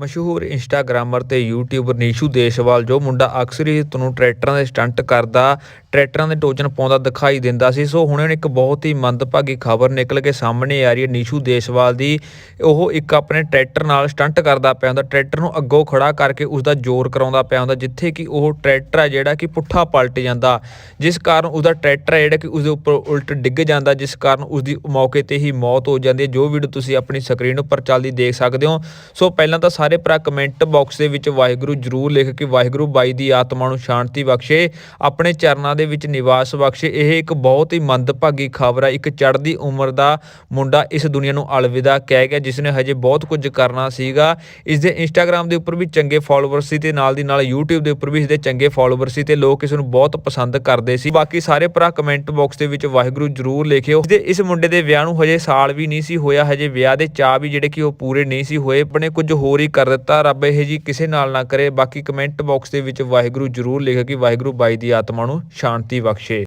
ਮਸ਼ਹੂਰ ਇੰਸਟਾਗ੍ਰਾਮਰ ਤੇ ਯੂਟਿਊਬਰ ਨੀਸ਼ੂ ਦੇਸ਼ਵਾਲ, ਜੋ ਮੁੰਡਾ ਅਕਸਰ ਹੀ ਤੁਹਾਨੂੰ ਟਰੈਕਟਰਾਂ ਦੇ ਸਟੰਟ ਕਰਦਾ, ਟਰੈਕਟਰਾਂ ਦੇ ਟੋਚਨ ਪਾਉਂਦਾ ਦਿਖਾਈ ਦਿੰਦਾ ਸੀ। ਸੋ ਹੁਣ ਇੱਕ ਬਹੁਤ ਹੀ ਮੰਦਭਾਗੀ ਖਬਰ ਨਿਕਲ ਕੇ ਸਾਹਮਣੇ ਆ ਰਹੀ ਹੈ ਨੀਸ਼ੂ ਦੇਸ਼ਵਾਲ ਦੀ। ਉਹ ਇੱਕ ਆਪਣੇ ਟਰੈਕਟਰ ਨਾਲ ਸਟੰਟ ਕਰਦਾ ਪਿਆ ਹੁੰਦਾ। ਟਰੈਕਟਰ ਨੂੰ ਅੱਗੋਂ ਖੜਾ ਕਰਕੇ ਉਸ ਦਾ ਜ਼ੋਰ ਕਰਾਉਂਦਾ ਪਿਆ ਹੁੰਦਾ, ਜਿੱਥੇ ਕਿ ਉਹ ਟਰੈਕਟਰ ਹੈ ਜਿਹੜਾ ਕਿ ਪੁੱਠਾ ਪਲਟ ਜਾਂਦਾ, ਜਿਸ ਕਾਰਨ ਉਹਦਾ ਟਰੈਕਟਰ ਹੈ ਜਿਹੜਾ ਕਿ ਉਸਦੇ ਉੱਪਰ ਉਲਟ ਡਿੱਗ ਜਾਂਦਾ, ਜਿਸ ਕਾਰਨ ਉਸਦੀ ਮੌਕੇ ਤੇ ਹੀ ਮੌਤ ਹੋ ਜਾਂਦੀ ਹੈ। ਜੋ ਵੀਡੀਓ ਤੁਸੀਂ ਆਪਣੀ ਸਕਰੀਨ ਉੱਪਰ ਚੱਲਦੀ ਦੇਖ ਸਕਦੇ ਹੋ। ਸੋ ਪਹਿਲਾਂ ਤਾਂ ਸਾਰੇ ਭਰਾ ਕਮੈਂਟ ਬਾਕਸ ਦੇ ਵਿੱਚ ਵਾਹਿਗੁਰੂ ਜਰੂਰ ਲਿਖ ਕੇ ਵਾਹਿਗੁਰੂ ਬਾਈ ਦੀ ਆਤਮਾ ਨੂੰ ਸ਼ਾਂਤੀ ਬਖਸ਼ੇ, ਆਪਣੇ ਚਰਨਾਂ ਦੇ ਵਿੱਚ ਨਿਵਾਸ ਬਖਸ਼ੇ। ਇਹ ਇੱਕ ਬਹੁਤ ਹੀ ਮੰਦਭਾਗੀ ਖਬਰ ਹੈ ਇੱਕ ਚੜ੍ਹਦੀ ਉਮਰ ਦਾ ਮੁੰਡਾ ਇਸ ਦੁਨੀਆ ਨੂੰ ਅਲਵਿਦਾ ਕਹਿ ਗਿਆ, ਜਿਸ ਨੇ ਹਜੇ ਬਹੁਤ ਕੁਝ ਕਰਨਾ ਸੀਗਾ। ਇਸ ਦੇ ਇੰਸਟਾਗ੍ਰam ਦੇ ਉੱਪਰ ਵੀ ਚੰਗੇ ਫਾਲੋਅਰ ਸੀ ਤੇ ਨਾਲ ਦੀ ਨਾਲ YouTube ਦੇ ਉੱਪਰ ਵੀ ਇਸ ਦੇ ਚੰਗੇ ਫਾਲੋਅਰ ਸੀ ਤੇ ਲੋਕ ਇਸ ਨੂੰ ਬਹੁਤ ਪਸੰਦ ਕਰਦੇ ਸੀ। ਬਾਕੀ ਸਾਰੇ ਭਰਾ ਕਮੈਂਟ ਬਾਕਸ ਦੇ ਵਿੱਚ ਵਾਹਿਗੁਰੂ ਜਰੂਰ ਲਿਖਿਓ। ਤੇ ਇਸ ਮੁੰਡੇ ਦੇ ਵਿਆਹ ਨੂੰ ਹਜੇ ਸਾਲ ਵੀ ਨਹੀਂ ਸੀ ਹੋਇਆ, ਹਜੇ ਵਿਆਹ ਦੇ ਚਾਹ ਵੀ ਜਿਹੜੇ ਕਿ ਉਹ ਪੂਰੇ ਨਹੀਂ ਸੀ ਹੋਏ, ਆਪਣੇ ਕੁਝ ਹੋਰ ਹੀ ਕਰ ਦਿੱਤਾ। ਰੱਬ ਇਹ ਜੀ ਕਿਸੇ ਨਾਲ ਨਾ ਕਰੇ। ਬਾਕੀ ਕਮੈਂਟ ਬਾਕਸ ਦੇ ਵਿੱਚ ਵਾਹਿਗੁਰੂ ਜਰੂਰ ਲਿਖੋ ਕਿ ਵਾਹਿਗੁਰੂ ਬਾਈ ਦੀ ਆਤਮਾ ਨੂੰ ਸ਼ਾਂਤੀ ਬਖਸ਼ੇ।